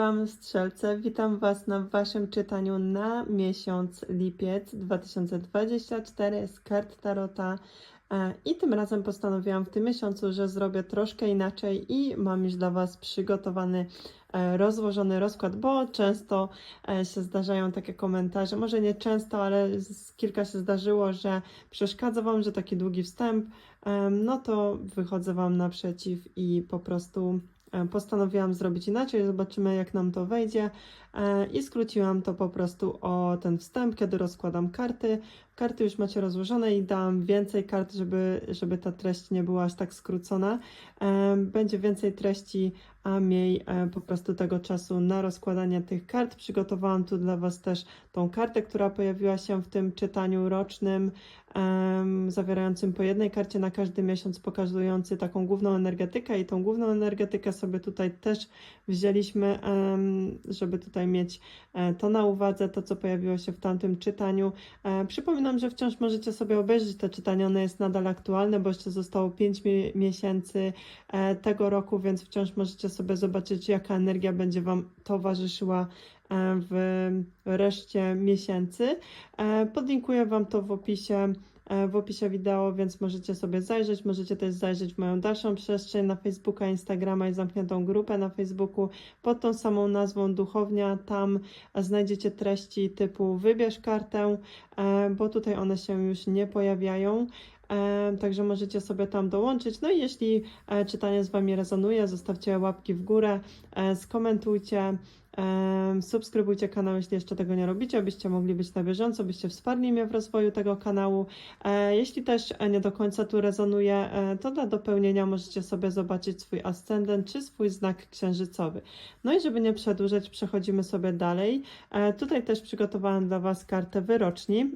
Wam, strzelce. Witam Was na Waszym czytaniu na miesiąc lipiec 2024 z kart Tarota. E, I tym razem postanowiłam w tym miesiącu, że zrobię troszkę inaczej i mam już dla Was przygotowany e, rozłożony rozkład, bo często e, się zdarzają takie komentarze, może nie często, ale kilka się zdarzyło, że przeszkadza Wam, że taki długi wstęp, no to wychodzę Wam naprzeciw i po prostu postanowiłam zrobić inaczej, zobaczymy jak nam to wejdzie e, i skróciłam to po prostu o ten wstęp, kiedy rozkładam karty. Karty już macie rozłożone i dam więcej kart, żeby, żeby ta treść nie była aż tak skrócona. Będzie więcej treści, a mniej e, po prostu tego czasu na rozkładanie tych kart. Przygotowałam tu dla Was też tą kartę, która pojawiła się w tym czytaniu rocznym, zawierającym po jednej karcie na każdy miesiąc, pokazujący taką główną energetykę i tą główną energetykę sobie tutaj też wzięliśmy, żeby tutaj mieć e, to na uwadze, to co pojawiło się w tamtym czytaniu. E, Przypominam, że wciąż możecie sobie obejrzeć to czytanie, ono jest nadal aktualne, bo jeszcze zostało 5 mi- miesięcy e, tego roku, więc wciąż możecie sobie zobaczyć, jaka energia będzie Wam towarzyszyła e, w reszcie miesięcy. E, Podlinkuję Wam to w opisie. E, W opisie wideo, więc możecie sobie zajrzeć. Możecie też zajrzeć w moją dalszą przestrzeń na Facebooka, Instagrama i zamkniętą grupę na Facebooku pod tą samą nazwą Duchownia. Tam znajdziecie treści typu wybierz kartę, e, bo tutaj one się już nie pojawiają. Także możecie sobie tam dołączyć. No i jeśli e, czytanie z Wami rezonuje, zostawcie łapki w górę, e, skomentujcie, subskrybujcie kanał, jeśli jeszcze tego nie robicie, abyście mogli być na bieżąco, byście wsparli mnie w rozwoju tego kanału. E, Jeśli też nie do końca tu rezonuje, to dla dopełnienia możecie sobie zobaczyć swój ascendent czy swój znak księżycowy. No i żeby nie przedłużać, przechodzimy sobie dalej. Tutaj też przygotowałam dla Was kartę wyroczni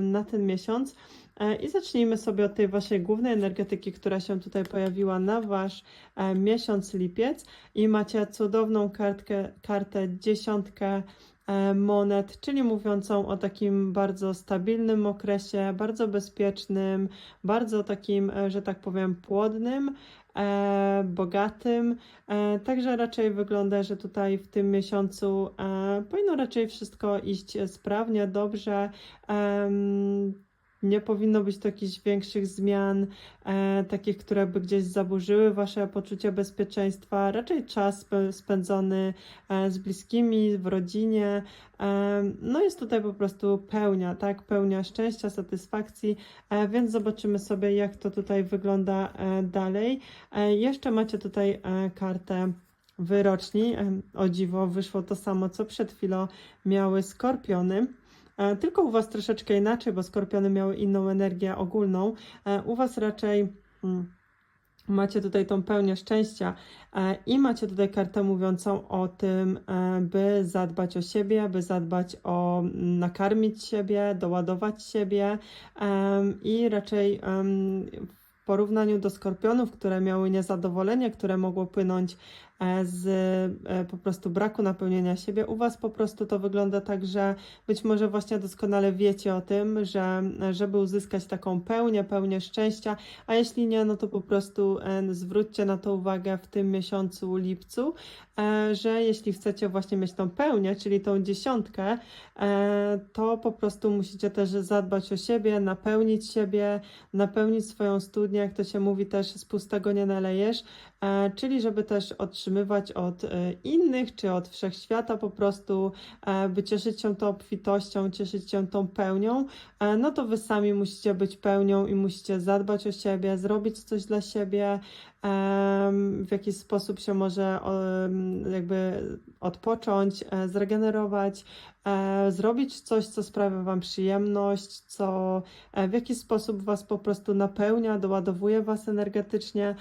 na ten miesiąc. E, I zacznijmy sobie od tej waszej głównej energetyki, która się tutaj pojawiła na wasz e, miesiąc lipiec. I macie cudowną kartkę, kartę dziesiątkę e, monet, czyli mówiącą o takim bardzo stabilnym okresie, bardzo bezpiecznym, bardzo takim, e, że tak powiem, płodnym. E, bogatym, e, także raczej wygląda, że tutaj w tym miesiącu e, powinno raczej wszystko iść sprawnie, dobrze. Em, nie powinno być tu jakichś większych zmian, e, takich, które by gdzieś zaburzyły Wasze poczucie bezpieczeństwa. Raczej czas spędzony e, z bliskimi, w rodzinie. E, no jest tutaj po prostu pełnia, tak? Pełnia szczęścia, satysfakcji, e, więc zobaczymy sobie, jak to tutaj wygląda e, dalej. E, jeszcze macie tutaj e, kartę wyroczni. E, O dziwo, wyszło to samo, co przed chwilą miały skorpiony. E, Tylko u Was troszeczkę inaczej, bo skorpiony miały inną energię ogólną. E, U Was raczej mm, macie tutaj tą pełnię szczęścia e, i macie tutaj kartę mówiącą o tym, by zadbać o siebie, by zadbać o mm, nakarmić siebie, doładować siebie i raczej w porównaniu do skorpionów, które miały niezadowolenie, które mogło płynąć z e, po prostu braku napełnienia siebie. U Was po prostu to wygląda tak, że być może właśnie doskonale wiecie o tym, że żeby uzyskać taką pełnię, pełnię szczęścia, a jeśli nie, no to po prostu e, zwróćcie na to uwagę w tym miesiącu lipcu, e, że jeśli chcecie właśnie mieć tą pełnię, czyli tą dziesiątkę, e, to po prostu musicie też zadbać o siebie, napełnić siebie, napełnić swoją studnię, jak to się mówi też z pustego nie nalejesz, e, czyli żeby też otrzymywać od e, innych czy od wszechświata po prostu, e, by cieszyć się tą obfitością, cieszyć się tą pełnią, e, no to wy sami musicie być pełnią i musicie zadbać o siebie, zrobić coś dla siebie, w jakiś sposób się może jakby odpocząć, e, zregenerować, e, zrobić coś, co sprawia Wam przyjemność, co e, w jakiś sposób Was po prostu napełnia, doładowuje Was energetycznie,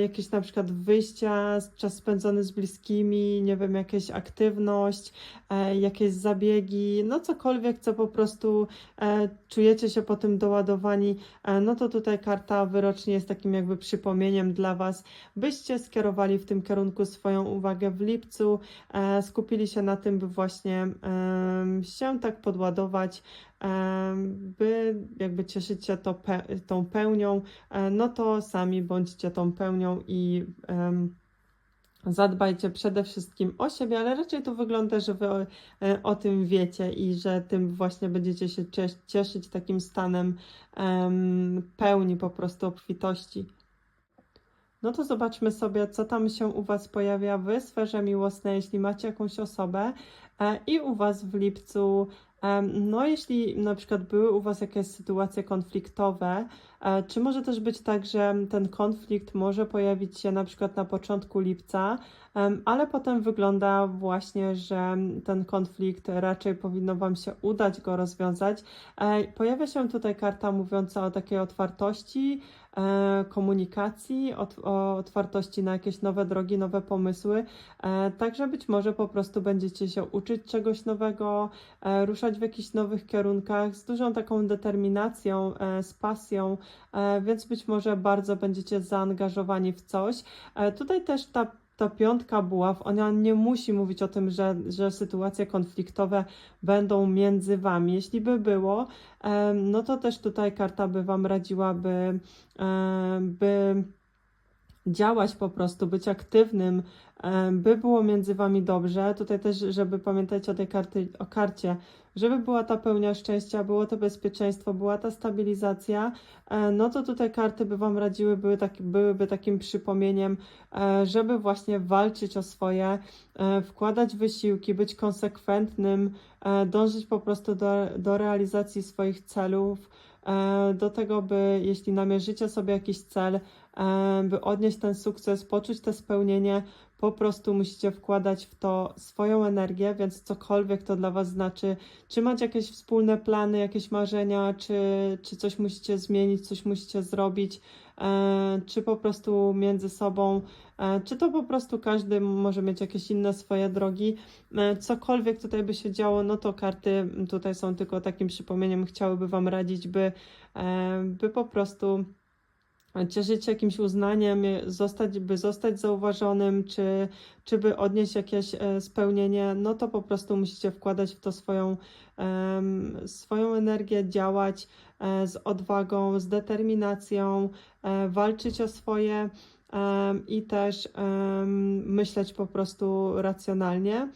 jakieś na przykład wyjścia, czas spędzony z bliskimi, nie wiem, jakaś aktywność, jakieś zabiegi, no cokolwiek, co po prostu czujecie się po tym doładowani, no to tutaj karta wyrocznie jest takim jakby przypomnieniem dla Was, byście skierowali w tym kierunku swoją uwagę w lipcu, e, skupili się na tym, by właśnie się tak podładować, by jakby cieszyć się to tą pełnią, e, no to sami bądźcie tą pełnią i zadbajcie przede wszystkim o siebie, ale raczej to wygląda, że wy o, e, o tym wiecie i że tym właśnie będziecie się cies- cieszyć takim stanem em, pełni po prostu obfitości. No to zobaczmy sobie, co tam się u Was pojawia w sferze miłosnej, jeśli macie jakąś osobę e, i u Was w lipcu. em, No, jeśli na przykład były u Was jakieś sytuacje konfliktowe, e, czy może też być tak, że ten konflikt może pojawić się na przykład na początku lipca, ale potem wygląda właśnie, że ten konflikt raczej powinno Wam się udać go rozwiązać. E, Pojawia się tutaj karta mówiąca o takiej otwartości, e, komunikacji, ot, o otwartości na jakieś nowe drogi, nowe pomysły. E, Także być może po prostu będziecie się uczyć czegoś nowego, e, ruszać w jakichś nowych kierunkach z dużą taką determinacją, e, z pasją, e, więc być może bardzo będziecie zaangażowani w coś. E, Tutaj też ta ta piątka buław, ona nie musi mówić o tym, że, że sytuacje konfliktowe będą między wami. Jeśli by było, no to też tutaj karta by wam radziła, by, by działać po prostu, być aktywnym, by było między wami dobrze. Tutaj też, żeby pamiętać o tej karty, o karcie, żeby była ta pełnia szczęścia, było to bezpieczeństwo, była ta stabilizacja, e, no to tutaj karty by wam radziły, były tak, byłyby takim przypomnieniem, e, żeby właśnie walczyć o swoje, e, wkładać wysiłki, być konsekwentnym, dążyć po prostu do, do realizacji swoich celów, do tego, by jeśli namierzycie sobie jakiś cel, by odnieść ten sukces, poczuć to spełnienie, po prostu musicie wkładać w to swoją energię, więc cokolwiek to dla Was znaczy, czy macie jakieś wspólne plany, jakieś marzenia, czy, czy coś musicie zmienić, coś musicie zrobić, czy po prostu między sobą, czy to po prostu każdy może mieć jakieś inne swoje drogi. Cokolwiek tutaj by się działo, no to karty tutaj są tylko takim przypomnieniem, chciałyby Wam radzić, by, by po prostu cieszyć się jakimś uznaniem, zostać, by zostać zauważonym, czy, czy by odnieść jakieś e, spełnienie, no to po prostu musicie wkładać w to swoją, swoją energię, działać e, z odwagą, z determinacją, e, walczyć o swoje i też myśleć po prostu racjonalnie.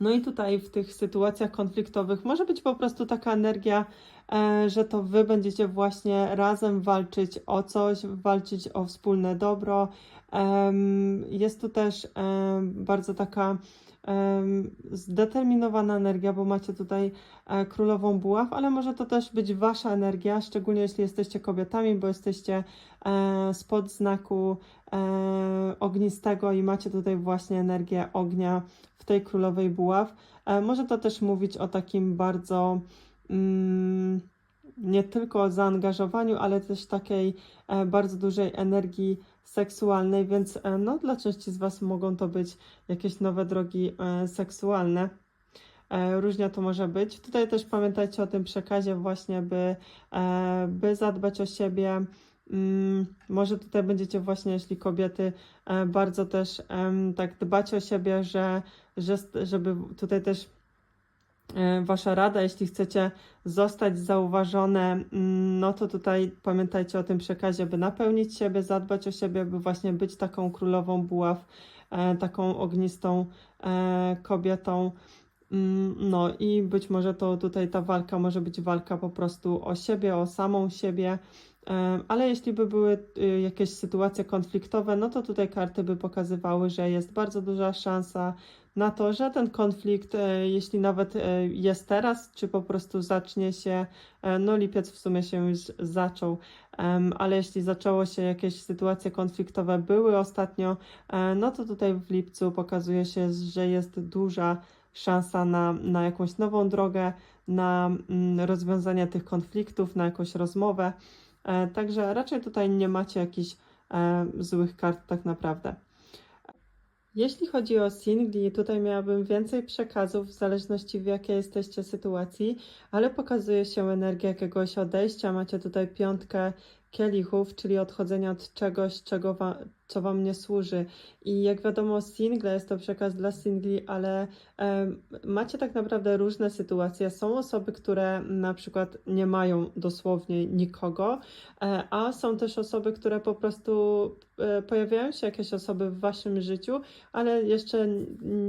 No i tutaj w tych sytuacjach konfliktowych może być po prostu taka energia, że to wy będziecie właśnie razem walczyć o coś, walczyć o wspólne dobro. Jest tu też bardzo taka zdeterminowana energia, bo macie tutaj e, królową buław, ale może to też być wasza energia, szczególnie jeśli jesteście kobietami, bo jesteście e, spod znaku e, ognistego i macie tutaj właśnie energię ognia w tej królowej buław. E, Może to też mówić o takim bardzo nie tylko zaangażowaniu, ale też takiej e, bardzo dużej energii seksualnej, więc e, no, dla części z Was mogą to być jakieś nowe drogi e, seksualne. Różnie to może być. Tutaj też pamiętajcie o tym przekazie właśnie, by, by zadbać o siebie. Mm, Może tutaj będziecie właśnie, jeśli kobiety, bardzo też tak dbać o siebie, że, że, żeby tutaj też Wasza rada, jeśli chcecie zostać zauważone, mm, no to tutaj pamiętajcie o tym przekazie, by napełnić siebie, zadbać o siebie, by właśnie być taką królową buław, e, taką ognistą e, kobietą. Mm, No i być może to tutaj ta walka może być walka po prostu o siebie, o samą siebie. Ale jeśli by były y, jakieś sytuacje konfliktowe, no to tutaj karty by pokazywały, że jest bardzo duża szansa na to, że ten konflikt, e, jeśli nawet e, jest teraz, czy po prostu zacznie się, e, no lipiec w sumie się już zaczął, ale jeśli zaczęło się jakieś sytuacje konfliktowe, były ostatnio, no to tutaj w lipcu pokazuje się, że jest duża szansa na, na jakąś nową drogę, na mm, rozwiązanie tych konfliktów, na jakąś rozmowę. Także raczej tutaj nie macie jakichś złych kart tak naprawdę. Jeśli chodzi o singli, tutaj miałabym więcej przekazów w zależności w jakiej jesteście sytuacji, ale pokazuje się energia jakiegoś odejścia. Macie tutaj piątkę kielichów, czyli odchodzenia od czegoś, czego co Wam nie służy. I jak wiadomo, single jest to przekaz dla singli, ale macie tak naprawdę różne sytuacje. Są osoby, które na przykład nie mają dosłownie nikogo, e, a są też osoby, które po prostu e, pojawiają się jakieś osoby w Waszym życiu, ale jeszcze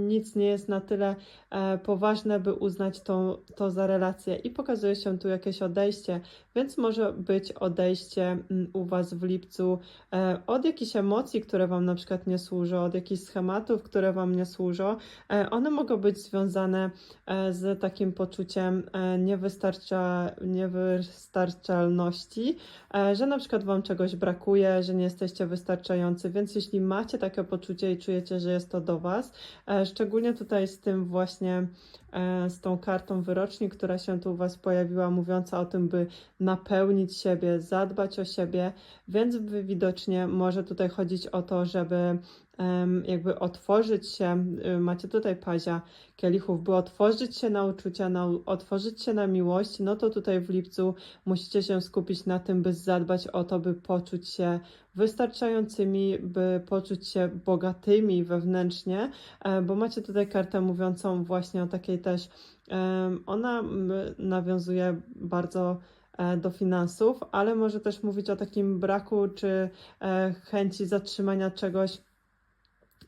nic nie jest na tyle e, poważne, by uznać tą, to za relację. I pokazuje się tu jakieś odejście, więc może być odejście u Was w lipcu od jakichś emocji, które Wam na przykład nie służą, od jakichś schematów, które Wam nie służą. E, One mogą być związane e, z takim poczuciem e, niewystarcza, niewystarczalności, że na przykład Wam czegoś brakuje, że nie jesteście wystarczający, więc jeśli macie takie poczucie i czujecie, że jest to do Was, szczególnie tutaj z tym właśnie, z tą kartą wyroczni, która się tu u Was pojawiła, mówiąca o tym, by napełnić siebie, zadbać o siebie, więc widocznie może tutaj chodzić o to, żeby jakby otworzyć się, y, macie tutaj pazia kielichów, by otworzyć się na uczucia, na, otworzyć się na miłość, no to tutaj w lipcu musicie się skupić na tym, by zadbać o to, by poczuć się wystarczającymi, by poczuć się bogatymi wewnętrznie, e, bo macie tutaj kartę mówiącą właśnie o takiej też, ona nawiązuje bardzo do finansów, ale może też mówić o takim braku czy e, chęci zatrzymania czegoś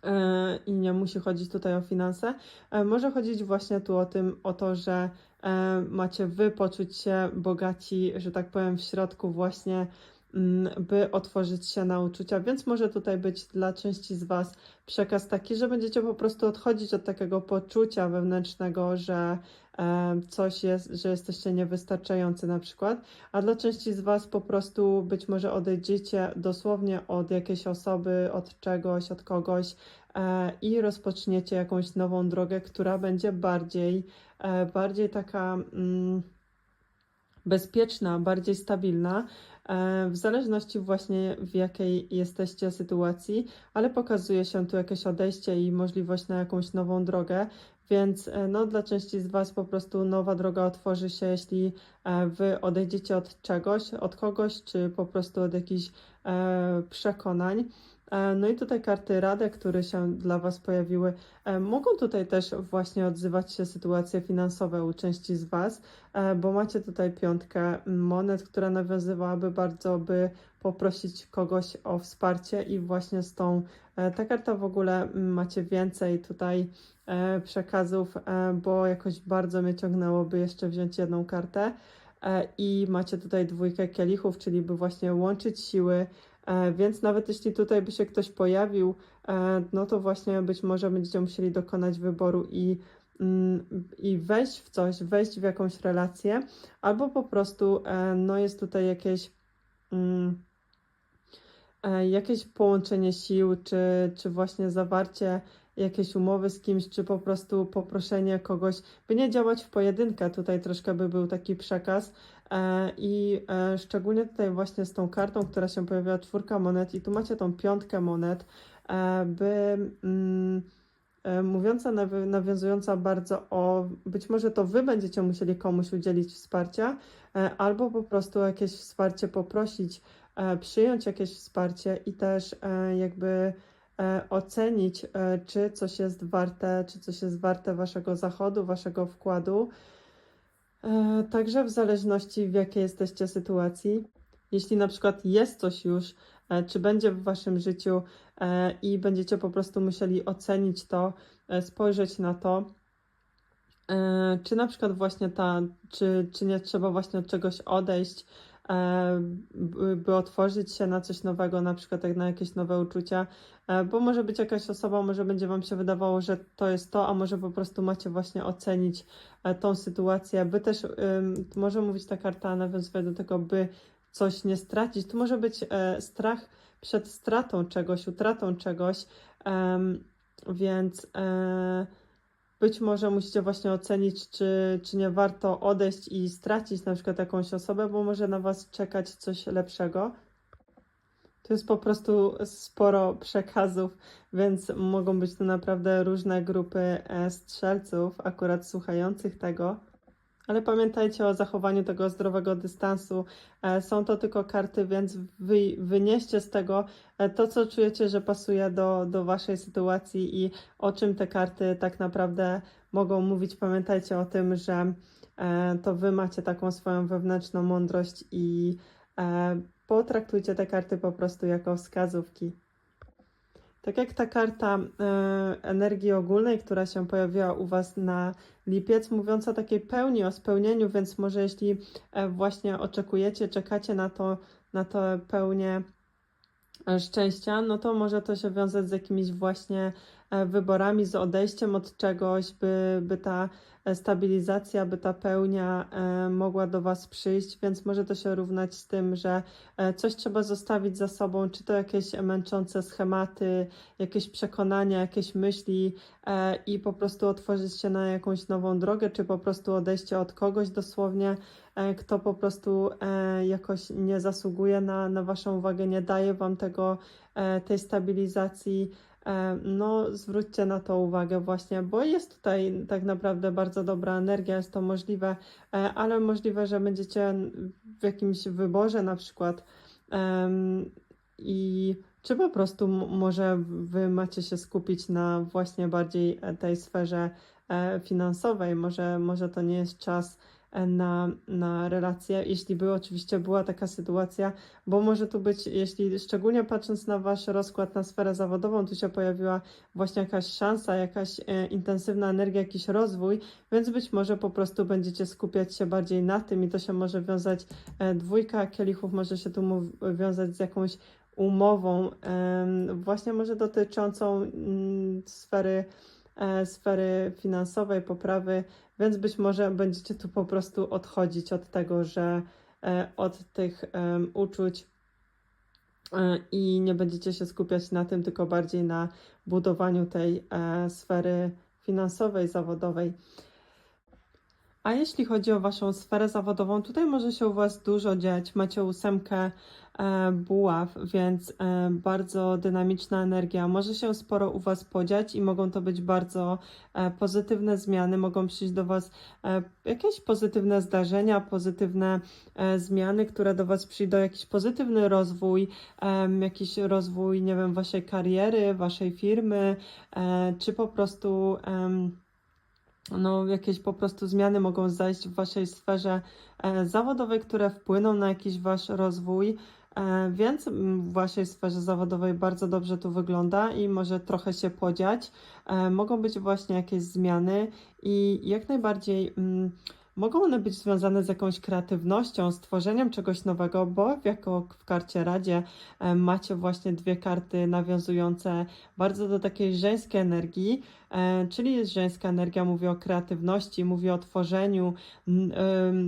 e, i nie musi chodzić tutaj o finanse. E, Może chodzić właśnie tu o tym, o to, że e, macie wy poczuć się bogaci, że tak powiem, w środku właśnie, mm, by otworzyć się na uczucia, więc może tutaj być dla części z Was przekaz taki, że będziecie po prostu odchodzić od takiego poczucia wewnętrznego, że e, coś jest, że jesteście niewystarczający na przykład, a dla części z Was po prostu być może odejdziecie dosłownie od jakiejś osoby, od czegoś, od kogoś e, i rozpoczniecie jakąś nową drogę, która będzie bardziej, e, bardziej taka mm, bezpieczna, bardziej stabilna, e, w zależności właśnie w jakiej jesteście sytuacji, ale pokazuje się tu jakieś odejście i możliwość na jakąś nową drogę, więc e, no, dla części z Was po prostu nowa droga otworzy się, jeśli e, Wy odejdziecie od czegoś, od kogoś, czy po prostu od jakichś e, przekonań. E, No i tutaj karty Rady, które się dla Was pojawiły, e, mogą tutaj też właśnie odzywać się sytuacje finansowe u części z Was, e, bo macie tutaj piątkę monet, która nawiązywałaby bardzo, by poprosić kogoś o wsparcie i właśnie z tą, e, ta karta w ogóle macie więcej tutaj przekazów, e, bo jakoś bardzo mnie ciągnęło, by jeszcze wziąć jedną kartę. E, I macie tutaj dwójkę kielichów, czyli by właśnie łączyć siły, E, Więc nawet jeśli tutaj by się ktoś pojawił, e, no to właśnie być może będziecie musieli dokonać wyboru i, mm, i wejść w coś, wejść w jakąś relację, albo po prostu e, no jest tutaj jakieś, mm, e, jakieś połączenie sił, czy, czy właśnie zawarcie jakiejś umowy z kimś, czy po prostu poproszenie kogoś, by nie działać w pojedynkę. Tutaj troszkę by był taki przekaz. E, I e, szczególnie tutaj właśnie z tą kartą, która się pojawiła, czwórka monet, i tu macie tą piątkę monet, e, by mm, mówiąca, nawi- nawiązująca bardzo o, być może to wy będziecie musieli komuś udzielić wsparcia, albo po prostu jakieś wsparcie poprosić, przyjąć jakieś wsparcie i też jakby ocenić, e, czy coś jest warte, czy coś jest warte waszego zachodu, waszego wkładu. E, Także w zależności w jakiej jesteście sytuacji, jeśli na przykład jest coś już, e, czy będzie w waszym życiu e, i będziecie po prostu musieli ocenić to, e, spojrzeć na to, e, czy na przykład właśnie ta, czy, czy nie trzeba właśnie od czegoś odejść, e, by, by otworzyć się na coś nowego, na przykład jak na jakieś nowe uczucia, e, bo może być jakaś osoba, może będzie wam się wydawało, że to jest to, a może po prostu macie właśnie ocenić e, tą sytuację, by też, może mówić ta karta, nawiązuje do tego, by coś nie stracić. Tu może być e, strach przed stratą czegoś, utratą czegoś, więc e, być może musicie właśnie ocenić, czy, czy nie warto odejść i stracić na przykład jakąś osobę, bo może na Was czekać coś lepszego. To jest po prostu sporo przekazów, więc mogą być to naprawdę różne grupy e, strzelców, akurat słuchających tego. Ale pamiętajcie o zachowaniu tego zdrowego dystansu. E, Są to tylko karty, więc wy, wynieście z tego e, to, co czujecie, że pasuje do, do Waszej sytuacji i o czym te karty tak naprawdę mogą mówić. Pamiętajcie o tym, że e, to Wy macie taką swoją wewnętrzną mądrość i potraktujcie te karty po prostu jako wskazówki. Tak jak ta karta e, energii ogólnej, która się pojawiła u Was na lipiec, mówiąca takiej pełni, o spełnieniu, więc może jeśli e, właśnie oczekujecie, czekacie na to, na to pełnię e, szczęścia, no to może to się wiązać z jakimiś właśnie wyborami, z odejściem od czegoś, by, by ta stabilizacja, by ta pełnia e, mogła do Was przyjść, więc może to się równać z tym, że e, coś trzeba zostawić za sobą, czy to jakieś męczące schematy, jakieś przekonania, jakieś myśli e, i po prostu otworzyć się na jakąś nową drogę, czy po prostu odejście od kogoś dosłownie, kto po prostu jakoś nie zasługuje na, na Waszą uwagę, nie daje Wam tego, tej stabilizacji. E, No, zwróćcie na to uwagę właśnie, bo jest tutaj tak naprawdę bardzo dobra energia, jest to możliwe, e, ale możliwe, że będziecie w jakimś wyborze na przykład i czy po prostu może wy macie się skupić na właśnie bardziej tej sferze e, finansowej, może, może to nie jest czas na, na relacje, jeśli by oczywiście była taka sytuacja, bo może tu być, jeśli szczególnie patrząc na Wasz rozkład na sferę zawodową, tu się pojawiła właśnie jakaś szansa, jakaś e, intensywna energia, jakiś rozwój, więc być może po prostu będziecie skupiać się bardziej na tym i to się może wiązać, e, dwójka kielichów może się tu wiązać z jakąś umową, em, właśnie może dotyczącą mm, sfery, e, sfery finansowej, poprawy, więc być może będziecie tu po prostu odchodzić od tego, że e, od tych uczuć e, i nie będziecie się skupiać na tym, tylko bardziej na budowaniu tej e, sfery finansowej, zawodowej. A jeśli chodzi o Waszą sferę zawodową, tutaj może się u Was dużo dziać. Macie ósemkę e, buław, więc e, bardzo dynamiczna energia. Może się sporo u Was podziać i mogą to być bardzo e, pozytywne zmiany. Mogą przyjść do Was e, jakieś pozytywne zdarzenia, pozytywne e, zmiany, które do Was przyjdą, jakiś pozytywny rozwój, em, jakiś rozwój, nie wiem, Waszej kariery, Waszej firmy, e, czy po prostu. em, no, jakieś po prostu zmiany mogą zajść w Waszej sferze e, zawodowej, które wpłyną na jakiś Wasz rozwój, e, więc w Waszej sferze zawodowej bardzo dobrze tu wygląda i może trochę się podziać. E, mogą być właśnie jakieś zmiany i jak najbardziej. Mogą one być związane z jakąś kreatywnością, stworzeniem czegoś nowego, bo jako w karcie Radzie macie właśnie dwie karty nawiązujące bardzo do takiej żeńskiej energii, czyli jest żeńska energia, mówi o kreatywności, mówi o tworzeniu,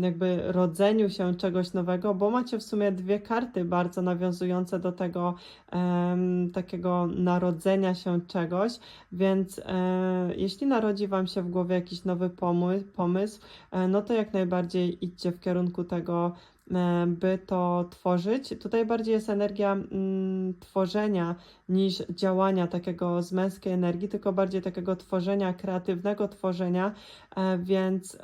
jakby rodzeniu się czegoś nowego, bo macie w sumie dwie karty bardzo nawiązujące do tego takiego narodzenia się czegoś, więc e, jeśli narodzi Wam się w głowie jakiś nowy pomysł, e, no to jak najbardziej idźcie w kierunku tego, e, by to tworzyć. Tutaj bardziej jest energia mm, tworzenia niż działania takiego z męskiej energii, tylko bardziej takiego tworzenia, kreatywnego tworzenia, e, więc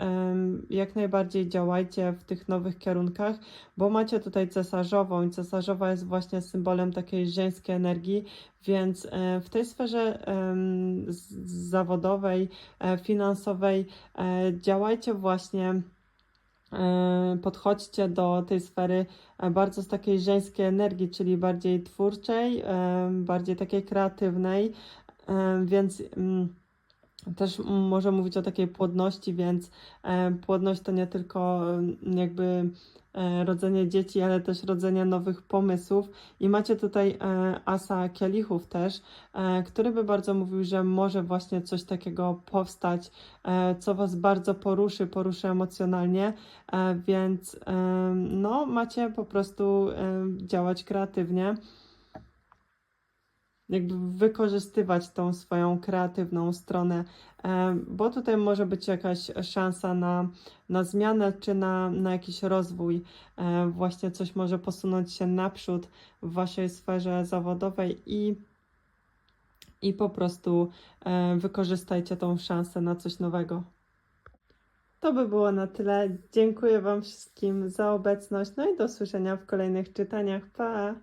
jak najbardziej działajcie w tych nowych kierunkach, bo macie tutaj cesarzową i cesarzowa jest właśnie symbolem takiej żeńskiej energii, więc e, w tej sferze zawodowej, e, finansowej e, działajcie właśnie e, podchodźcie do tej sfery e, bardzo z takiej żeńskiej energii, czyli bardziej twórczej, e, bardziej takiej kreatywnej, e, więc mm, też może mówić o takiej płodności, więc e, płodność to nie tylko mm, jakby e, rodzenie dzieci, ale też rodzenie nowych pomysłów. I macie tutaj e, asa kielichów też, który by bardzo mówił, że może właśnie coś takiego powstać, co Was bardzo poruszy, poruszy emocjonalnie, więc no macie po prostu działać kreatywnie jakby wykorzystywać tą swoją kreatywną stronę, bo tutaj może być jakaś szansa na, na zmianę czy na, na jakiś rozwój. Właśnie coś może posunąć się naprzód w Waszej sferze zawodowej i, i po prostu wykorzystajcie tą szansę na coś nowego. To by było na tyle. Dziękuję Wam wszystkim za obecność. No i do usłyszenia w kolejnych czytaniach. Pa!